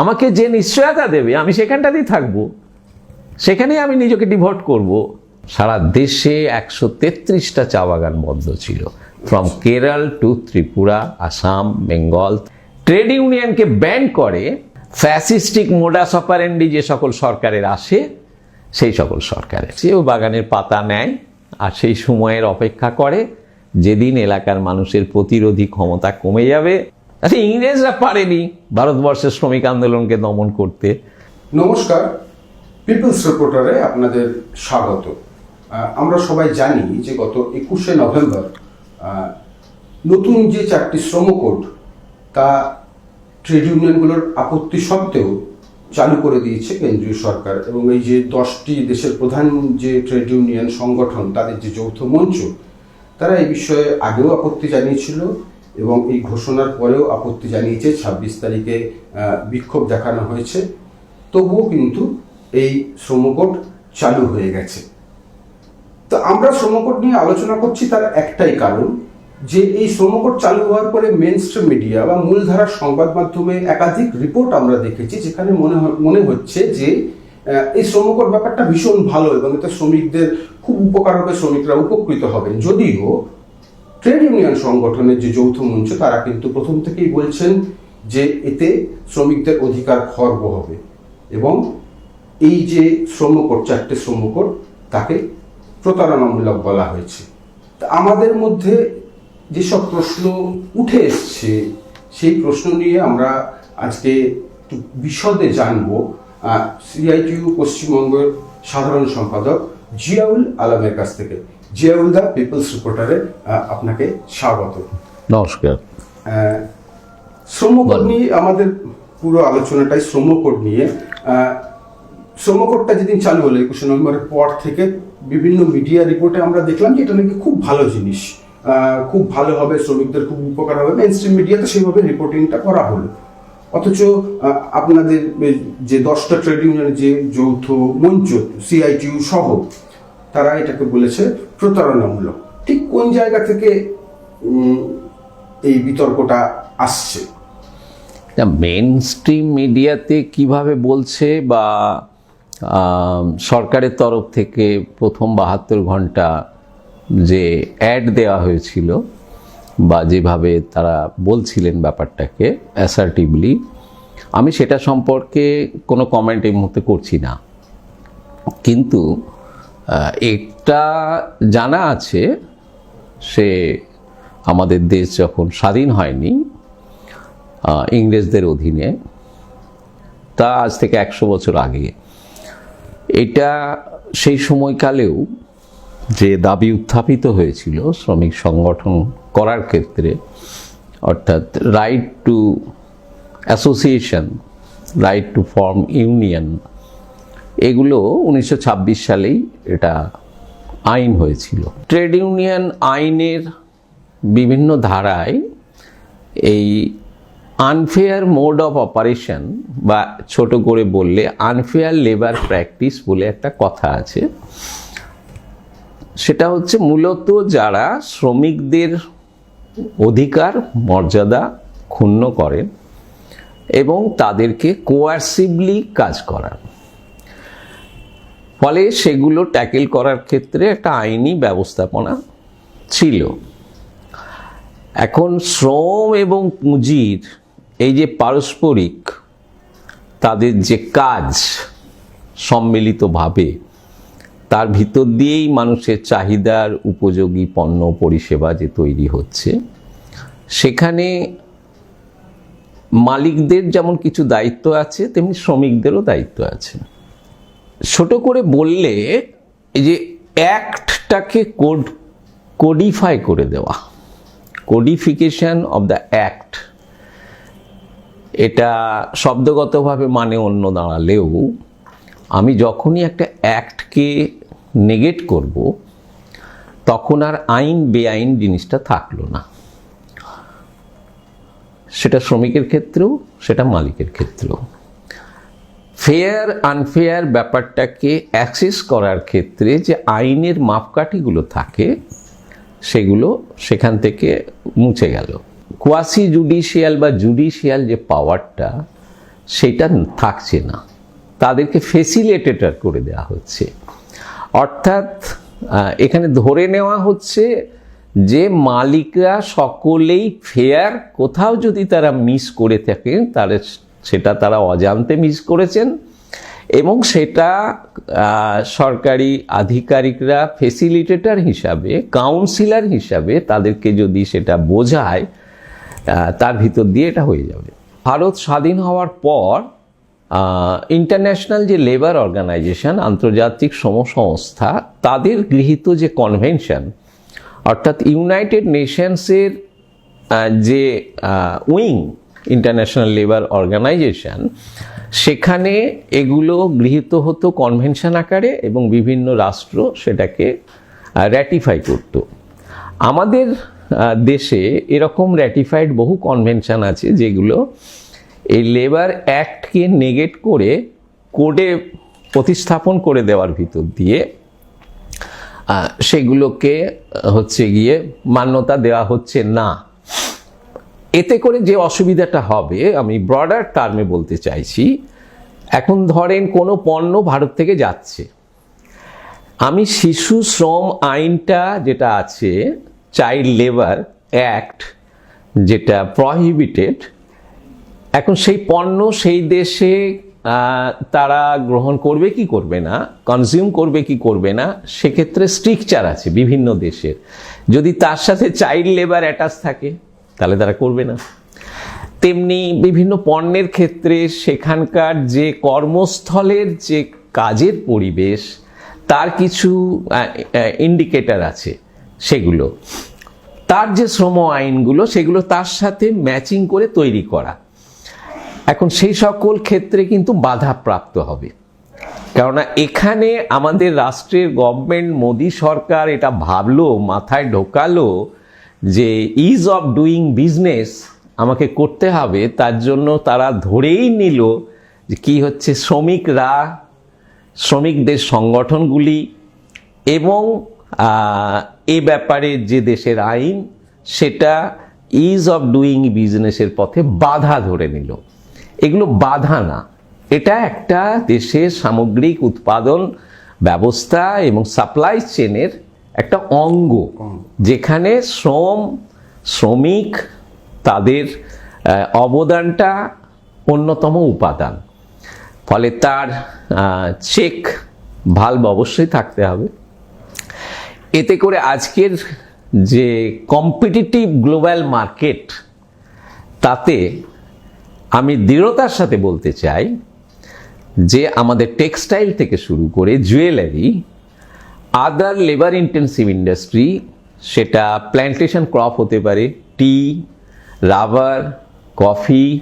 আমাকে যে নিশ্চয়তা দেবে, আমি সেখানটাতেই থাকব। সেখানেই আমি নিজেকে ডিভোট করব। সারা দেশে একশো তেত্রিশটা চা বাগান বন্ধ ছিল। From Kerala to Tripura Assam Bengal trade ইউনিয়নকে ban করে ফ্যাসিস্টিক মোডাস অপারেন্ডি যে সকল সরকারের আসে, সেই সকল সরকারের। সেও বাগানের পাতা নেয় আর সেই সময়ের অপেক্ষা করে। যেদিন এলাকার মানুষের প্রতিরোধী ক্ষমতা কমে যাবে আচ্ছা ইংরেজরা পারেনি। ভারতবর্ষের শ্রমিক আন্দোলনকে দমন করতে। নমস্কার, পিপলস রিপোর্টারে আপনাদের স্বাগত। আমরা সবাই জানি যে গত একুশে নভেম্বর নতুন যে চারটি শ্রম কোড, তা ট্রেড ইউনিয়নগুলোর আপত্তি সত্ত্বেও চালু করে দিয়েছে কেন্দ্রীয় সরকার এবং এই যে দশটি দেশের প্রধান যে ট্রেড ইউনিয়ন সংগঠন, তাদের যে যৌথ মঞ্চ, তারা এই বিষয়ে আগেও আপত্তি জানিয়েছিল। এবং এই ঘোষণার পরেও আপত্তি জানিয়েছে ছাব্বিশ তারিখে বিক্ষোভ দেখানো হয়েছে। তবুও কিন্তু এই শ্রমকোট চালু হয়ে গেছে। তো আমরা শ্রমকোট নিয়ে আলোচনা করছি তার একটাই কারণ যে এই শ্রমকোট চালু হওয়ার পরে মেন স্ট্রিম মিডিয়া বা মূলধারার সংবাদ মাধ্যমে একাধিক রিপোর্ট আমরা দেখেছি যেখানে মনে মনে হচ্ছে যে এই শ্রমকোট ব্যাপারটা ভীষণ ভালো এবং এতে শ্রমিকদের খুব উপকার হবে, শ্রমিকরা উপকৃত হবেন যদিও ট্রেড ইউনিয়ন সংগঠনের যে যৌথ মঞ্চ, তারা কিন্তু প্রথম থেকেই বলছেন যে এতে শ্রমিকদের অধিকার খর্ব হবে এবং এই যে শ্রমকোট চারটে শ্রমকোট তাকে প্রতারণামূলক বলা হয়েছে। তা আমাদের মধ্যে যেসব প্রশ্ন উঠে এসছে, সেই প্রশ্ন নিয়ে আমরা আজকে একটু বিশদে জানব। সিআইটিউ পশ্চিমবঙ্গের সাধারণ সম্পাদক জিয়াউল আলমের কাছ থেকে। জিয়াউল দা পিপলস রিপোর্টারে আপনাকে স্বাগত। নমস্কার। শ্রমকোড নিয়ে আমাদের পুরো আলোচনাটাই শ্রমকোড নিয়ে। শ্রমকোডটা যেদিন চালু হলো একুশে নভেম্বরের পর থেকে বিভিন্ন মিডিয়া রিপোর্টে আমরা দেখলাম যে এটা নাকি খুব ভালো জিনিস। খুব ভালো হবে শ্রমিকদের খুব উপকার হবে। মেন স্ট্রিম মিডিয়াতে সেভাবে রিপোর্টিংটা করা হলো। অথচ আপনাদের যে দশটা ট্রেড ইউনিয়নের যে যৌথ মঞ্চ সিআইটিউ সহ তারা এটাকে বলেছে প্রতারণামূলক। ঠিক কোন জায়গা থেকে এই বিতর্কটা আসছে? মেন স্ট্রিম মিডিয়াতে কীভাবে বলছে বা সরকারের তরফ থেকে প্রথম বাহাত্তর ঘণ্টা যে অ্যাড দেওয়া হয়েছিল বা যেভাবে তারা বলছিলেন ব্যাপারটাকে অ্যাসার্টিভলি আমি সেটা সম্পর্কে কোনো কমেন্ট এই মুহূর্তে করছি না। কিন্তু এটা জানা আছে, সে আমাদের দেশ যখন স্বাধীন হয়নি ইংরেজদের অধীনে, তা আজ থেকে একশো বছর আগে। এটা সেই সময়কালেও যে দাবি উত্থাপিত হয়েছিল শ্রমিক সংগঠন করার ক্ষেত্রে, অর্থাৎ right to association right to form union এগুলো উনিশশো ছাব্বিশ সালেই এটা আইন হয়েছিল। ট্রেড ইউনিয়ন আইনের বিভিন্ন ধারায় এই আনফেয়ার মোড অফ অপারেশন বা ছোট করে বললে আনফেয়ার লেবার প্র্যাকটিস বলে একটা কথা আছে। সেটা হচ্ছে মূলত যারা শ্রমিকদের অধিকার, মর্যাদা ক্ষুণ্ণ করেন এবং তাদেরকে কোয়ার্সিভলি কাজ করান। ফলে সেগুলো ট্যাকেল করার ক্ষেত্রে একটা আইনি ব্যবস্থাপনা ছিল। এখন শ্রম এবং পুঁজির এই যে পারস্পরিক তাদের যে কাজ সম্মিলিতভাবে, তার ভিতর দিয়েই মানুষের চাহিদার উপযোগী পণ্য পরিষেবা যে তৈরি হচ্ছে, সেখানে মালিকদের যেমন কিছু দায়িত্ব আছে, তেমনি শ্রমিকদেরও দায়িত্ব আছে। ছোট করে বললে এই যে অ্যাক্টটাকে কোড কোডিফাই করে দেওয়া। কোডিফিকেশন অব দ্য অ্যাক্ট এটা শব্দগতভাবে মানে অন্য দাঁড়ালেও আমি যখনই একটা অ্যাক্টকে নেগেট করব, তখন আর আইন বেআইন জিনিসটা থাকল না। সেটা শ্রমিকের ক্ষেত্রেও, সেটা মালিকের ক্ষেত্রেও। ফেয়ার আনফেয়ার ব্যাপারটাকে অ্যাক্সেস করার ক্ষেত্রে যে আইনের মাপকাঠিগুলো থাকে, সেগুলো সেখান থেকে মুছে গেল। কোয়াসি জুডিশিয়াল বা জুডিশিয়াল যে পাওয়ারটা সেটা থাকছে না। তাদেরকে ফেসিলিটেটর করে দেওয়া হচ্ছে। অর্থাৎ এখানে ধরে নেওয়া হচ্ছে যে মালিকরা সকলেই ফেয়ার কোথাও যদি তারা মিস করে থাকেন তাহলে সেটা তারা অজান্তে মিস করেছেন এবং সেটা সরকারি আধিকারিকরা ফেসিলিটেটার হিসাবে কাউন্সিলর হিসাবে তাদেরকে যদি সেটা বোঝায় তার ভিতর দিয়ে এটা হয়ে যাবে। ভারত স্বাধীন হওয়ার পর ইন্টারন্যাশনাল যে লেবার অর্গানাইজেশন আন্তর্জাতিক শ্রম সংস্থা তাদের গৃহীত যে কনভেনশন অর্থাৎ ইউনাইটেড নেশনসের যে উইং ইন্টারন্যাশনাল লেবার অর্গানাইজেশন সেখানে এগুলো গৃহীত হতো কনভেনশন আকারে এবং বিভিন্ন রাষ্ট্র সেটাকে র্যাটিফাই করতো। আমাদের দেশে এরকম র্যাটিফাইড বহু কনভেনশন আছে যেগুলো এই লেবার অ্যাক্টকে নেগেট করে কোডে প্রতিস্থাপন করে দেওয়ার ভিতর দিয়ে সেগুলোকে হচ্ছে গিয়ে মান্যতা দেওয়া হচ্ছে না। এতে করে যে অসুবিধাটা হবে, আমি ব্রডার টার্মে বলতে চাইছি, এখন ধরেন কোনো পণ্য ভারত থেকে যাচ্ছে। আমি শিশু শ্রম আইনটা যেটা আছে চাইল্ড লেবার অ্যাক্ট যেটা প্রহিবিটেড এখন সেই পণ্য সেই দেশে তারা গ্রহণ করবে কি করবে না কনজিউম করবে কি করবে না, সেক্ষেত্রে স্ট্রিকচার আছে বিভিন্ন দেশের। যদি তার সাথে চাইল্ড লেবার অ্যাটাচ থাকে তাহলে তারা করবে না। তেমনি বিভিন্ন পণ্যের ক্ষেত্রে সেখানকার যে কর্মস্থলের যে কাজের পরিবেশ, তার কিছু ইন্ডিকেটার আছে সেগুলো। তার যে শ্রম আইনগুলো, সেগুলো তার সাথে ম্যাচিং করে তৈরি করা। এখন সেই সকল ক্ষেত্রে কিন্তু বাধা প্রাপ্ত হবে। কেননা এখানে আমাদের রাষ্ট্রের গভর্নমেন্ট মোদী সরকার এটা ভাবলো, মাথায় ঢোকালো যে ইজ অফ ডুইং বিজনেস আমাকে করতে হবে, তার জন্য তারা ধরেই নিল যে কী হচ্ছে শ্রমিকরা, শ্রমিকদের সংগঠনগুলি এবং এ ব্যাপারে যে দেশের আইন, সেটা ইজ অফ ডুইং বিজনেসের পথে বাধা ধরে নিল। এগুলো বাধা না। এটা একটা দেশের সামগ্রিক উৎপাদন ব্যবস্থা এবং সাপ্লাই চেনের একটা অঙ্গ যেখানে শ্রম শ্রমিক তাদের অবদানটা অন্যতম উপাদান। ফলে তার চেক ভাল্ব অবশ্যই থাকতে হবে। এতে করে আজকের যে কম্পিটিটিভ গ্লোবাল মার্কেট তাতে আমি দৃঢ়তার সাথে বলতে চাই যে আমাদের টেক্সটাইল থেকে শুরু করে jewellery other labour intensive industry সেটা প্ল্যান্টেশন ক্রপ হতে পারে টি রাবার কফি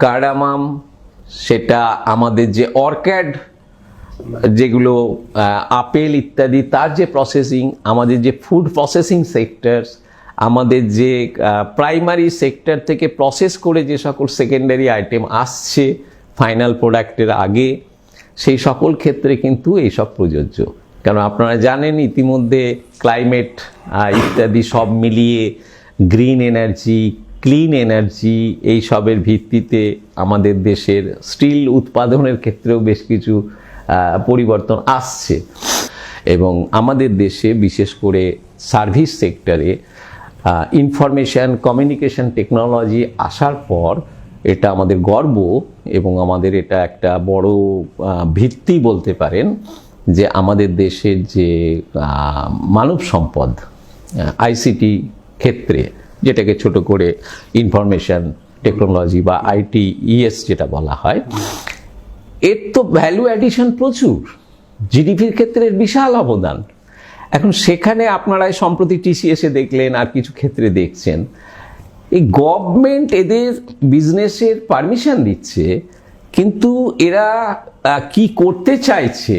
কার্ডামাম সেটা আমাদের যে অর্ক্যাড যেগুলো আপেল ইত্যাদি, তার যে প্রসেসিং আমাদের যে ফুড প্রসেসিং সেক্টরস আমাদের যে প্রাইমারি সেক্টর থেকে প্রসেস করে যে সকল সেকেন্ডারি আইটেম আসছে ফাইনাল প্রোডাক্টের আগে সেই সকল ক্ষেত্রে কিন্তু এইসব প্রযোজ্য। কারণ আপনারা জানেন ইতিমধ্যে ক্লাইমেট ইত্যাদি সব মিলিয়ে গ্রিন এনার্জি, ক্লিন এনার্জি এই সবের ভিত্তিতে আমাদের দেশের স্টিল উৎপাদনের ক্ষেত্রেও বেশ কিছু পরিবর্তন আসছে। এবং আমাদের দেশে বিশেষ করে সার্ভিস সেক্টরে ইনফরমেশন, কমিউনিকেশন টেকনোলজি আসার পর এটা আমাদের গর্ব এবং আমাদের এটা একটা বড় ভিত্তি বলতে পারেন যে আমাদের দেশের যে মানব সম্পদ আইসিটি ক্ষেত্রে যেটাকে ছোট করে ইনফরমেশন টেকনোলজি বা আইটি ইএস যেটা বলা হয়, এর তো ভ্যালু অ্যাডিশন প্রচুর। জিডিপির ক্ষেত্রে বিশাল অবদান। এখন সেখানে আপনারা এই সম্প্রতি টিসিএসে দেখলেন আর কিছু ক্ষেত্রে দেখছেন। এই গভর্নমেন্ট এদের বিজনেসের পারমিশন দিচ্ছে, কিন্তু এরা কি করতে চাইছে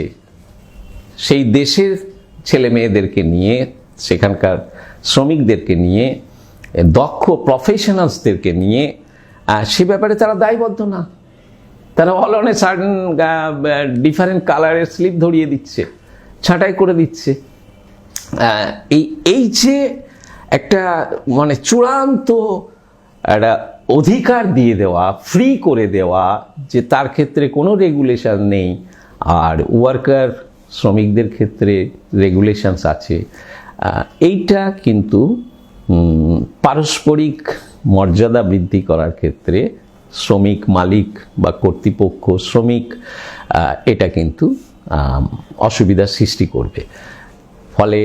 সেই দেশের ছেলে মেয়েদেরকে নিয়ে, সেখানকার শ্রমিকদেরকে নিয়ে, দক্ষ প্রফেশনালসদেরকে নিয়ে সে ব্যাপারে তারা দায়বদ্ধ না। তারা অল এ সার্টেন ডিফারেন্ট কালারের স্লিপ ধরিয়ে দিচ্ছে, ছাঁটাই করে দিচ্ছে। এই এই যে একটা মানে চূড়ান্ত একটা অধিকার দিয়ে দেওয়া ফ্রি করে দেওয়া যে তার ক্ষেত্রে কোনো রেগুলেশন নেই। আর ওয়ার্কার শ্রমিকদের ক্ষেত্রে রেগুলেশনস আছে। এইটা কিন্তু পারস্পরিক মর্যাদা বৃদ্ধি করার ক্ষেত্রে শ্রমিক মালিক বা কর্তৃপক্ষ, শ্রমিক এটা কিন্তু অসুবিধার সৃষ্টি করবে। ফলে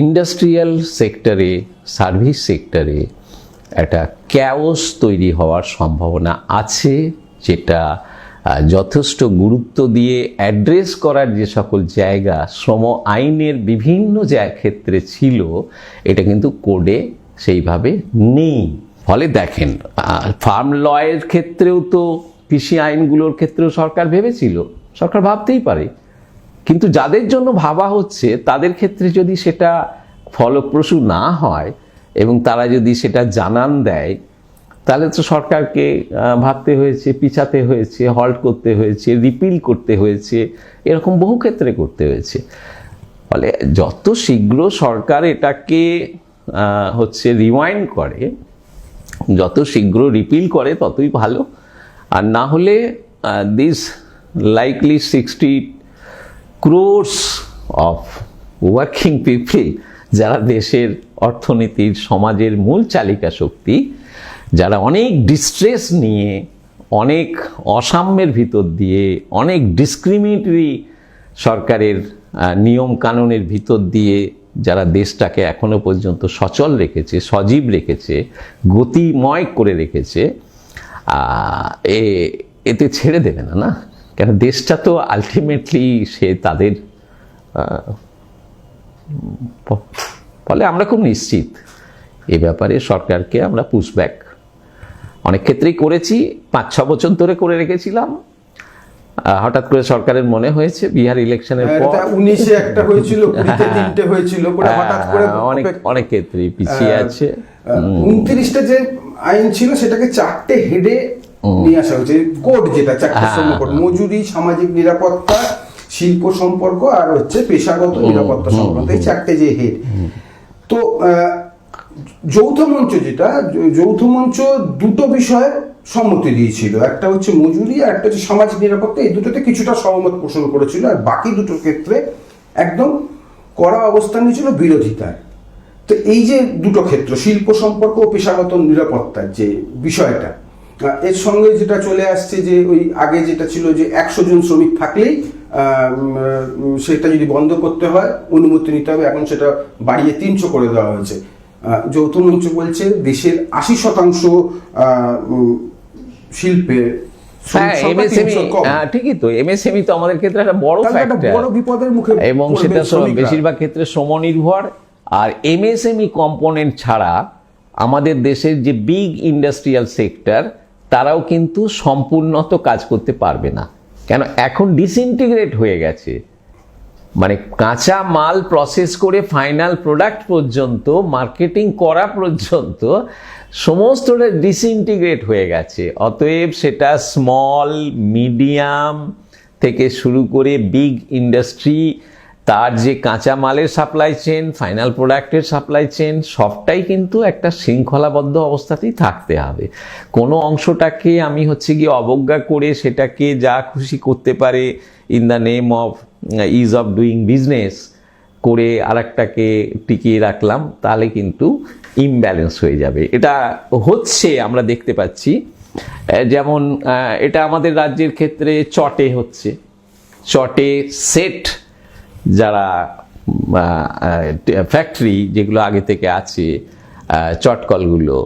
ইন্ডাস্ট্রিয়াল সেক্টরে সার্ভিস সেক্টরে একটা ক্যাওস তৈরি হওয়ার সম্ভাবনা আছে, যেটা যথেষ্ট গুরুত্ব দিয়ে অ্যাড্রেস করার যে সকল জায়গা, শ্রম আইনের বিভিন্ন ক্ষেত্রে ছিল, এটা কিন্তু কোডে সেইভাবে নেই। ফলে দেখেন ফার্ম লয়ের ক্ষেত্রেও তো কৃষি আইনগুলোর ক্ষেত্রেও সরকার ভেবেছিল, সরকার ভাবতেই পারে। কিন্তু যাদের জন্য ভাবা হচ্ছে, তাদের ক্ষেত্রে যদি সেটা ফলপ্রসূ না হয় এবং তারা যদি সেটা জানান দেয়, তাহলে তো সরকারকে ভাবতে হয়েছে, পিছাতে হয়েছে হল্ট করতে হয়েছে রিপিল করতে হয়েছে, এরকম বহু ক্ষেত্রে করতে হয়েছে। ফলে যত শীঘ্র সরকার এটাকে হচ্ছে রিওয়াইন্ড করে, যত শীঘ্র রিপিল করে, ততই ভালো। আর না হলে this likely sixty crores of working people যারা দেশের অর্থনীতির, সমাজের মূল চালিকা শক্তি, যারা অনেক ডিস্ট্রেস নিয়ে, অনেক অসাম্যের ভিতর দিয়ে, অনেক ডিসক্রিমিনেটরি সরকারের নিয়ম কানুনের ভিতর দিয়ে যারা দেশটাকে এখনও পর্যন্ত সচল রেখেছে, সজীব রেখেছে, গতিময় করে রেখেছে এ, এতে ছেড়ে দেবে না না? কেন দেশটা তো আলটিমেটলি সে তাদের ফলে আমরা খুব নিশ্চিত। এ ব্যাপারে সরকারকে আমরা পুশব্যাক অনেক ক্ষেত্রেই করেছি পাঁচ ছ বছর ধরে করে রেখেছিলাম। হঠাৎ করে সরকারের মনে হয়েছে বিহার ইলেকশনের পর উনিশে একটা হয়েছিল তিনটে হয়েছিল করে হ্যাঁ, অনেক অনেক ক্ষেত্রেই পিছিয়ে আছে। উনত্রিশটা যে আইন ছিল সেটাকে চারটে হেডে নিয়ে আসা হয়েছে। কোড যেটা চারটে হ্যাঁ, কোড। মজুরি সামাজিক নিরাপত্তা শিল্প সম্পর্ক আর হচ্ছে পেশাগত নিরাপত্তা সংক্রান্ত এই চারটে যে হেড তো যৌথ মঞ্চ যেটা যৌথ মঞ্চ দুটো বিষয়ে সম্মতি দিয়েছিল। একটা হচ্ছে মজুরি আর একটা হচ্ছে সামাজিক নিরাপত্তা। এই দুটোতে কিছুটা সহমত পোষণ করেছিল আর বাকি দুটো ক্ষেত্রে একদম কড়া অবস্থান নিয়েছিল বিরোধিতার তো এই যে দুটো ক্ষেত্র শিল্প সম্পর্ক ও পেশাগত নিরাপত্তার যে বিষয়টা এর সঙ্গে যেটা চলে আসছে যে ওই আগে যেটা ছিল যে একশো জন শ্রমিক থাকলেই সেটা যদি বন্ধ করতে হয় অনুমতি নিতে হবে। এখন সেটা বাড়িয়ে তিনশো করে দেওয়া হয়েছে। যৌথ মঞ্চ বলছে দেশের আশি শতাংশ শিল্পে হ্যাঁ এমএসএমই 300 ঠিকই তো। এমএসএমই তো আমাদের ক্ষেত্রে একটা বড় বড় বিপদের মুখে এবং সেটা বেশিরভাগ ক্ষেত্রে শ্রমনির্ভর আর এমএসএমই কম্পোনেন্ট ছাড়া আমাদের দেশের যে বিগ ইন্ডাস্ট্রিয়াল সেক্টর তারাও কিন্তু সম্পূর্ণত কাজ করতে পারবে না। কেন? এখন ডিসইন্টিগ্রেট হয়ে গেছে। মানে কাঁচা মাল প্রসেস করে ফাইনাল প্রোডাক্ট পর্যন্ত মার্কেটিং করা পর্যন্ত সমস্তটা ডিসইন্টিগ্রেট হয়ে গেছে। অতএব সেটা স্মল মিডিয়াম থেকে শুরু করে বিগ ইন্ডাস্ট্রি তার যে কাঁচা মালের সাপ্লাই চেন ফাইনাল প্রোডাক্টের সাপ্লাই চেন সবটাই কিন্তু একটা শৃঙ্খলাবদ্ধ অবস্থাতেই থাকতে হবে। কোনো অংশটাকে আমি হচ্ছে গিয়ে অবজ্ঞা করে সেটাকে যা খুশি করতে পারে in the name of ease of doing business করে আরেকটাকে টিকিয়ে রাখলাম, তাহলে কিন্তু ইমব্যালেন্স হয়ে যাবে। এটা হচ্ছে আমরা দেখতে পাচ্ছি যেমন এটা আমাদের রাজ্যের ক্ষেত্রে চটে হচ্ছে। চটে সেট যারা ফ্যাক্টরি যেগুলো আগে থেকে আছে চটকলগুলো,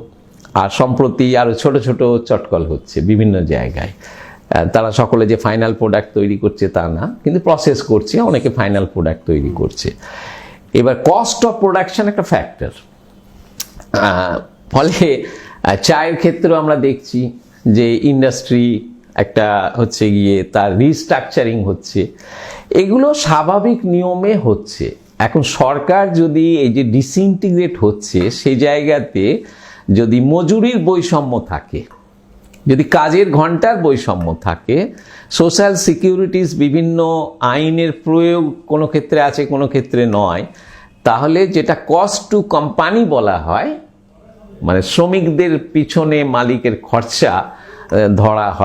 আর সম্প্রতি আরও ছোট ছোট চটকল হচ্ছে বিভিন্ন জায়গায়। তারা সকলে যে ফাইনাল প্রোডাক্ট তৈরি করছে তা না, কিন্তু প্রসেস করছে, অনেকে ফাইনাল প্রোডাক্ট তৈরি করছে। এবার কস্ট অফ প্রোডাকশন একটা ফ্যাক্টর ফলে চায়ের ক্ষেত্রেও আমরা দেখছি যে ইন্ডাস্ট্রি একটা হচ্ছে গিয়ে তার রিস্ট্রাকচারিং হচ্ছে। এগুলো স্বাভাবিক নিয়মে হচ্ছে। এখন সরকার যদি এই যে ডিসইন্টিগ্রেট হচ্ছে সেই জায়গাতে যদি মজুরির বৈষম্য থাকে, যদি কাজের ঘণ্টার বৈষম্য থাকে সোশ্যাল সিকিউরিটিস বিভিন্ন আইনের প্রয়োগ কোনো ক্ষেত্রে আছে, কোনো ক্ষেত্রে নয়, তাহলে যেটা কস্ট টু কোম্পানি বলা হয় মানে শ্রমিকদের পিছনে মালিকের খরচা ধরা হয়।